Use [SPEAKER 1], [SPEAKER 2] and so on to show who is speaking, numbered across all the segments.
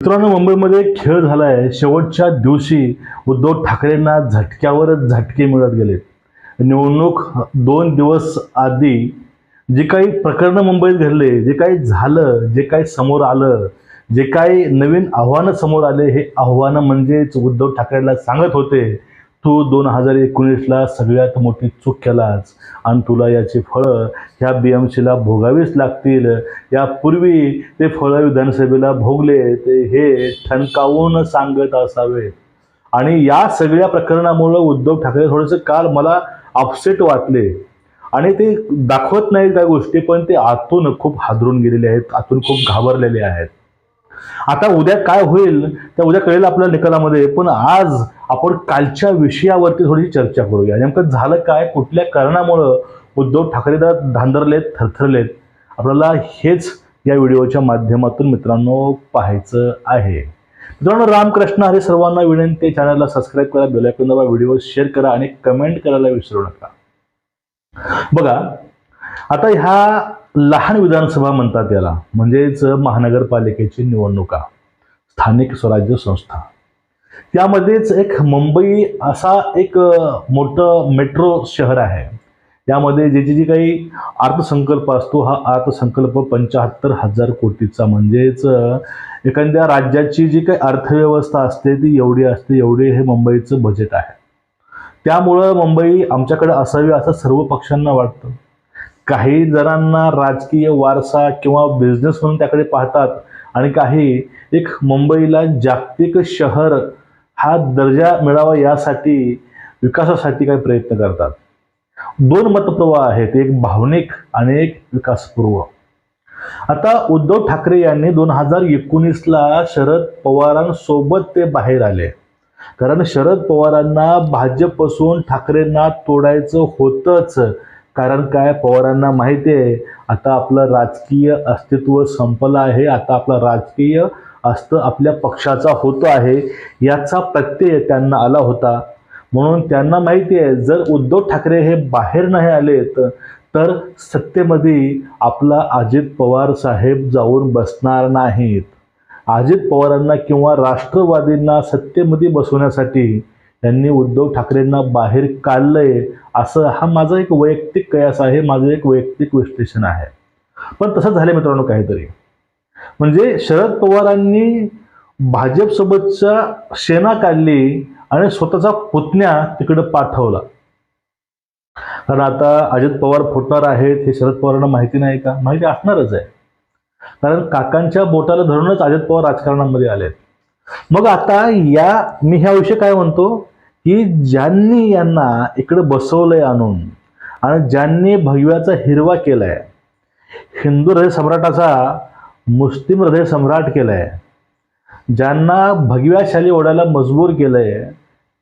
[SPEAKER 1] मित्रांनो मुंबईमध्ये एक खेळ झालाय. शेवटच्या दिवशी उद्धव ठाकरेंना झटक्यावरच झटके मिळत गेले. निवडणूक दोन दिवस आधी जे काही प्रकरणं मुंबईत घडले जे काही झालं जे काही समोर आलं जे काही नवीन आव्हानं समोर आले हे आव्हानं म्हणजेच उद्धव ठाकरेला सांगत होते. तू दोन हजार एकोणीसला सगळ्यात मोठी चूक केलास. आणि तुला याची फळं ह्या बी एम सीला भोगावीच लागतील. यापूर्वी ते फळं विधानसभेला भोगले ते हे ठणकावून सांगत असावे. आणि या सगळ्या प्रकरणामुळं उद्धव ठाकरे थोडंसं काल मला अपसेट वाटले. आणि ते दाखवत नाहीत त्या गोष्टी पण ते आतून खूप हादरून गेलेले आहेत आतून खूप घाबरलेले आहेत. आता उद्या काय होईल त्या उद्या कळेल आपल्या निकालामध्ये पण आज आपण कालच्या विषयावरती थोडीशी चर्चा करूया. नेमकं झालं काय? कुठल्या कारणामुळं उद्धव ठाकरे दा- धांदरलेत थरथरलेत? आपल्याला हेच या व्हिडिओच्या माध्यमातून मित्रांनो पाहायचं आहे. मित्रांनो रामकृष्ण हरे सर्वांना विनंती चॅनलला सबस्क्राईब करा बेलायकून दाबा व्हिडिओ शेअर करा आणि कमेंट करायला विसरू नका. बघा आता ह्या लहान विधानसभा म्हणतात याला म्हणजेच महानगरपालिकेची निवडणुका स्थानिक स्वराज्य संस्था. त्यामध्येच एक मुंबई असा एक मोठं मेट्रो शहर आहे. यामध्ये ज्याची जी काही अर्थसंकल्प असतो हा अर्थसंकल्प पंच्याहत्तर हजार कोटीचा. म्हणजेच एखाद्या राज्याची जी काही अर्थव्यवस्था असते ती एवढी असते एवढे हे मुंबईचं बजेट आहे. त्यामुळं मुंबई आमच्याकडे असावी असं सर्व पक्षांना वाटतं. काही जणांना राजकीय वारसा किंवा बिझनेस म्हणून त्याकडे पाहतात आणि काही एक मुंबईला जागतिक शहर हा दर्जा मिळावा यासाठी विकासासाठी काही प्रयत्न करतात. दोन मतप्रवाह आहेत एक भावनिक आणि एक विकासपूर्व. आता उद्धव ठाकरे यांनी दोन हजार एकोणीसला शरद पवारांसोबत ते बाहेर आले. कारण शरद पवारांना भाजपपासून ठाकरेंना तोडायचं होतंच. कारण काय पवारांना माहिती आहे आता आपलं राजकीय अस्तित्व संपलं आहे आता आपलं राजकीय असतं आपल्या पक्षाचा होतो आहे याचा प्रत्यय त्यांना आला होता. म्हणून त्यांना माहिती आहे जर उद्धव ठाकरे हे बाहेर नाही आलेत तर सत्तेमध्ये आपला अजित पवार साहेब जाऊन बसणार नाहीत. अजित पवारांना किंवा राष्ट्रवादींना सत्तेमध्ये बसवण्यासाठी त्यांनी उद्धव ठाकरेंना बाहेर काढलंय असं हा माझा एक वैयक्तिक कयास आहे माझं एक वैयक्तिक विश्लेषण आहे. पण तसं झालं मित्रांनो काहीतरी. म्हणजे शरद पवारांनी भाजपसोबतच्या सेना काढली आणि स्वतःचा पुतण्या तिकडं पाठवला. कारण आता अजित पवार फुटणार आहेत हे शरद पवारांना माहिती नाही का? माहिती असणारच आहे. कारण काकांच्या बोटाला धरूनच अजित पवार राजकारणामध्ये आलेत. मग आता या मी ह्या विषय काय म्हणतो? की ज्यांनी यांना इकडे बसवलंय आणून आणि ज्यांनी भगव्याचा हिरवा केलाय हिंदू हृदय सम्राटाचा मुस्लिम हृदय सम्राट केलाय. ज्यांना भगव्या शाली ओढायला मजबूर केलंय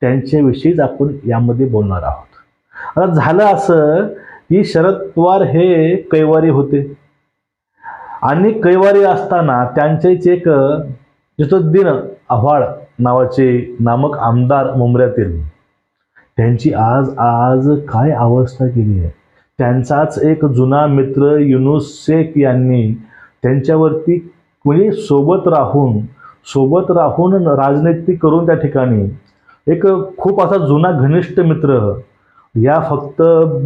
[SPEAKER 1] त्यांच्याविषयीच आपण यामध्ये बोलणार आहोत. आता झालं असं की शरद पवार हे कैवारी होते. आणि कैवारी असताना त्यांचेच एक जितुद्दीन आव्हाड नावाचे नामक आमदार मुंबऱ्यातील त्यांची आज आज काय अवस्था केली आहे? त्यांचाच एक जुना मित्र युनुस शेख यांनी त्यांच्यावरती म्हणजे सोबत राहून सोबत राहून राजनीती करून त्या ठिकाणी एक खूप असा जुना घनिष्ठ मित्र या फक्त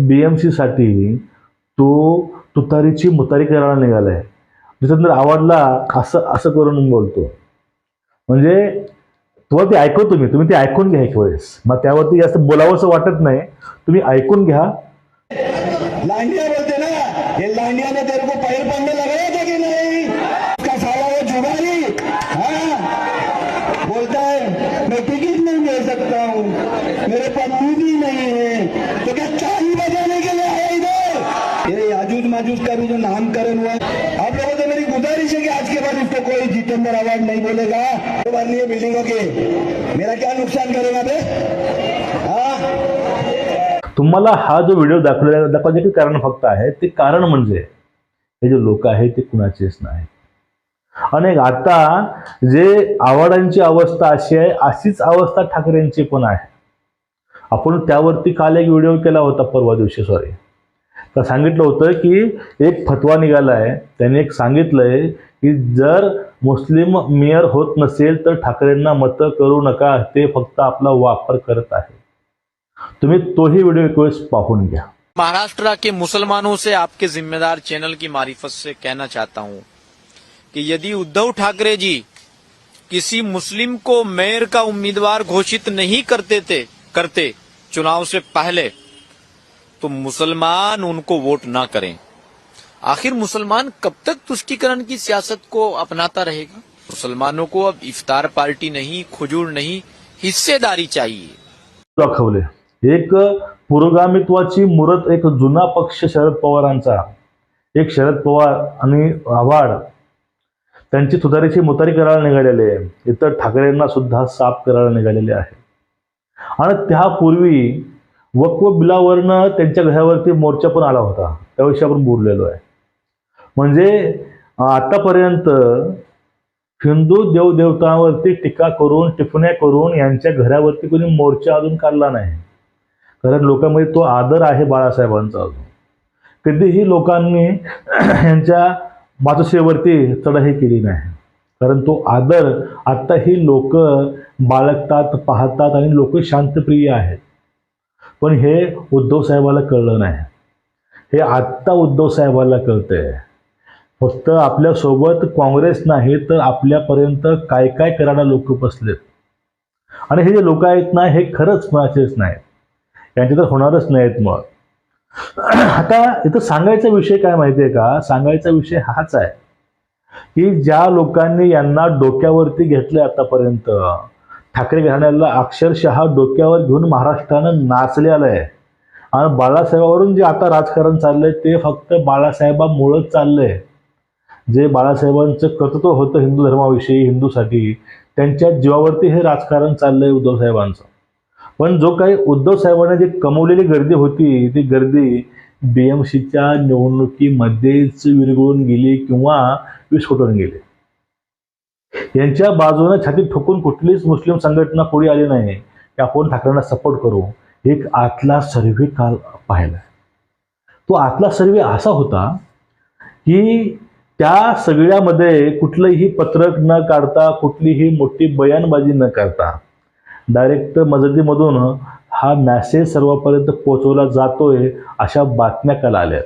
[SPEAKER 1] बी एम सीसाठी तो तुतारीची मुतारी करायला निघाला आहे जितेंद्र आवडला असं असं करून बोलतो. म्हणजे तुम्हाला ते ऐकवतो मी तुम्ही ते ऐकून घ्या एक वेळेस. मग त्यावरती जास्त बोलावंसं वाटत नाही. तुम्ही ऐकून घ्या
[SPEAKER 2] लांडिया बोलते ना ये लांडिया ने तेरे को पैर पड़ने लगाया था कि नहीं उसका साला वो जुगारी हाँ बोलता है मैं टिकट नहीं दे सकता हूँ मेरे पास मूवी नहीं है तो क्या चाली बजाने के लिए आया इधर ये याजूज माजूज का भी जो नामकरण हुआ है आप लोगों से मेरी गुजारिश है कि आज के बाद के अंदर अवार्ड नहीं बोलेगा. तो बननी है बिल्डिंगों के मेरा क्या नुकसान करेगा बे?
[SPEAKER 1] तुम्हाला हा जो व्हिडिओ दाखवलेला दाखवायचे कारण फक्त आहे ते कारण म्हणजे हे जे लोक आहेत ते कुणाचेच नाही. आणि आता जे आव्हाडांची अवस्था अशी आहे अशीच अवस्था ठाकरेंची पण आहे. आपण त्यावरती काल एक व्हिडिओ केला होता परवा दिवशी सॉरी तर सांगितलं होतं की एक फतवा निघालाय त्याने एक सांगितलंय की जर मुस्लिम मेयर होत नसेल तर ठाकरेंना मतं करू नका, ते फक्त आपला वापर करत आहे. तुम्ही तोही व्हिडिओ वेळेस पाहून घ्या.
[SPEAKER 3] महाराष्ट्र के मुसलमानों से आपके जिम्मेदार चैनल की मारिफत से कहना चाहता हूँ कि यदि उद्धव ठाकरे जी किसी मुस्लिम को मेयर का उम्मीदवार घोषित नहीं करते थे, करते चुनाव से पहले तो मुसलमान उनको वोट ना करें। आखिर मुसलमान कब तक तुष्टीकरण की सियासत को अपनाता रहेगा? मुसलमानों को अब इफ्तार पार्टी नहीं खुजूर नहीं हिस्सेदारी चाहिए।
[SPEAKER 1] दाखवले एक पुरोगामित्वाची मुरत एक जुना पक्ष शरद पवारांचा एक शरद पवार आणि आव्हाड त्यांची तुतारीची मुतारी करायला निघालेले आहे. इतर ठाकरेंना सुद्धा साफ करायला निघालेले आहे. आणि त्यापूर्वी वक्व बिलावरनं त्यांच्या घरावरती मोर्चा पण आला होता. त्याविषयी आपण बोललेलो आहे. म्हणजे आतापर्यंत हिंदू देवदेवतांवरती टीका करून टिपण्या करून यांच्या घरावरती कोणी मोर्चा अजून काढला नाही. कारण लोकांमध्ये तो आदर आहे बाळासाहेबांचा अजून. कधीही लोकांनी यांच्या मातोश्रीवरती चढाई केली नाही. कारण तो आदर आत्ताही लोक बाळगतात पाहतात आणि लोक शांतप्रिय आहेत. पण हे उद्धव साहेबाला कळलं नाही. हे आत्ता उद्धव साहेबाला कळतंय. फक्त आपल्यासोबत काँग्रेस नाही तर आपल्यापर्यंत काय काय करायला लोक बसलेत? आणि हे जे लोक आहेत ना हे खरंच कोणाचेच नाहीत. यांचे तर होणारच नाहीत मग. आता इथं सांगायचा विषय काय माहिती आहे का? सांगायचा विषय हाच आहे की ज्या लोकांनी यांना डोक्यावरती घेतले आतापर्यंत ठाकरे घराण्याला अक्षरशः डोक्यावर घेऊन महाराष्ट्रानं नाचलेलं आहे. आणि बाळासाहेबावरून जे आता राजकारण चाललंय ते फक्त बाळासाहेबामुळंच चाललंय. जे बाळासाहेबांचं कर्तृत्व होतं हिंदू धर्माविषयी हिंदूसाठी त्यांच्या जीवावरती हे राजकारण चाललंय उद्धव साहेबांचं. पण जो काही उद्धव साहेबांनी जी कमवलेली गर्दी होती ती गर्दी बी एम सीच्या निवडणुकीमध्येच विरघळून गेली किंवा विस्फोटून गेली. यांच्या बाजूने छाती ठोकून कुठलीच मुस्लिम संघटना पुढे आली नाही. की आपण ठाकरेंना सपोर्ट करू. एक आतला सर्वे काल पाहिला तो आतला सर्वे असा होता की त्या सगळ्यामध्ये कुठलंही पत्रक न काढता कुठलीही मोठी बयानबाजी न करता डायरेक्ट मदतीमधून हा मॅसेज सर्वांपर्यंत पोचवला जातोय अशा बातम्या काल आल्या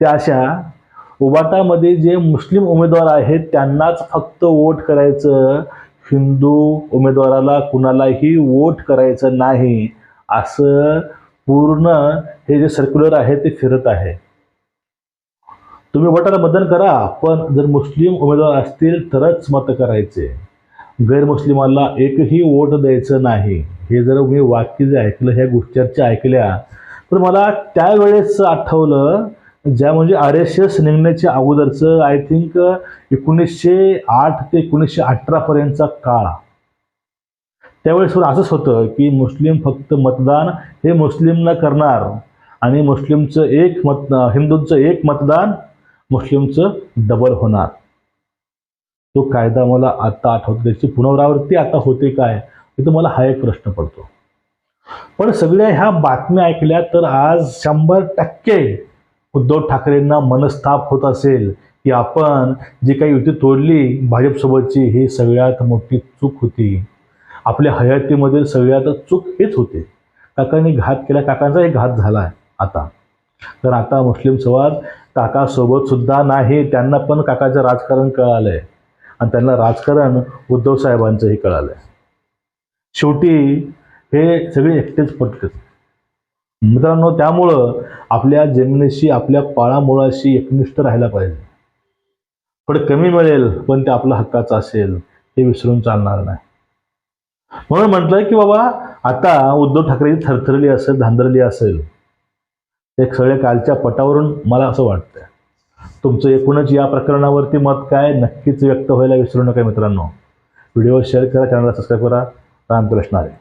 [SPEAKER 1] त्या अशा उबाटामध्ये जे मुस्लिम उमेदवार आहेत त्यांनाच फक्त वोट करायचं हिंदू उमेदवाराला कुणालाही वोट करायचं नाही असं पूर्ण हे जे सर्क्युलर आहे ते फिरत आहे. तुम्ही वोटाला मतदान करा पण जर मुस्लिम उमेदवार असतील तरच मत करायचे. गैरमुस्लिमाला एकही वोट द्यायचं नाही. हे जर मी वाक्य जे ऐकलं ह्या गोष्टी चर्चा ऐकल्या तर मला त्यावेळेस आठवलं ज्या म्हणजे आर एस एस निघण्याच्या अगोदरचं आय थिंक एकोणीसशे आठ ते एकोणीसशे अठरापर्यंतचा काळ. त्यावेळेस पण असंच होतं की मुस्लिम फक्त मतदान हे मुस्लिमला करणार आणि मुस्लिमचं एक मत हिंदूंचं एक मतदान मुस्लिमचं डबल होणार. तो कायदा मला आता आठवतो त्याची पुनरावृत्ती आता होते काय? हे तर मला हा एक प्रश्न पडतो. पण सगळ्या ह्या बातम्या ऐकल्या तर आज शंभर टक्के उद्धव ठाकरेंना मनस्ताप होत असेल की आपण जी काही युती तोडली भाजपसोबतची ही सगळ्यात मोठी चूक होती. आपल्या हयातीमधील सगळ्यात चूक हेच होते. काकांनी घात केला. काकांचाही घात झाला आहे आता. तर आता मुस्लिम समाज काकासोबत सुद्धा नाही त्यांना पण काकाचं राजकारण कळालंय. आणि त्यांना राजकारण उद्धव साहेबांचंही कळालंय. शेवटी हे सगळे एकटेच पटकत मित्रांनो त्यामुळं आपल्या जमिनीशी आपल्या पाळामुळाशी एकनिष्ठ राहायला पाहिजे. थोडं कमी मिळेल पण ते आपला हक्काचं असेल हे विसरून चालणार नाही. म्हणून म्हटलं की बाबा आता उद्धव ठाकरे थरथरली असेल धांदरली असेल ते सगळे कालच्या पटावरून मला असं वाटतं तुमचं एकूणच या प्रकरणावरती मत काय नक्कीच व्यक्त व्हायला विसरू नका मित्रांनो. व्हिडिओ शेअर करा चॅनलला सबस्क्राईब करा. रामकृष्ण आहे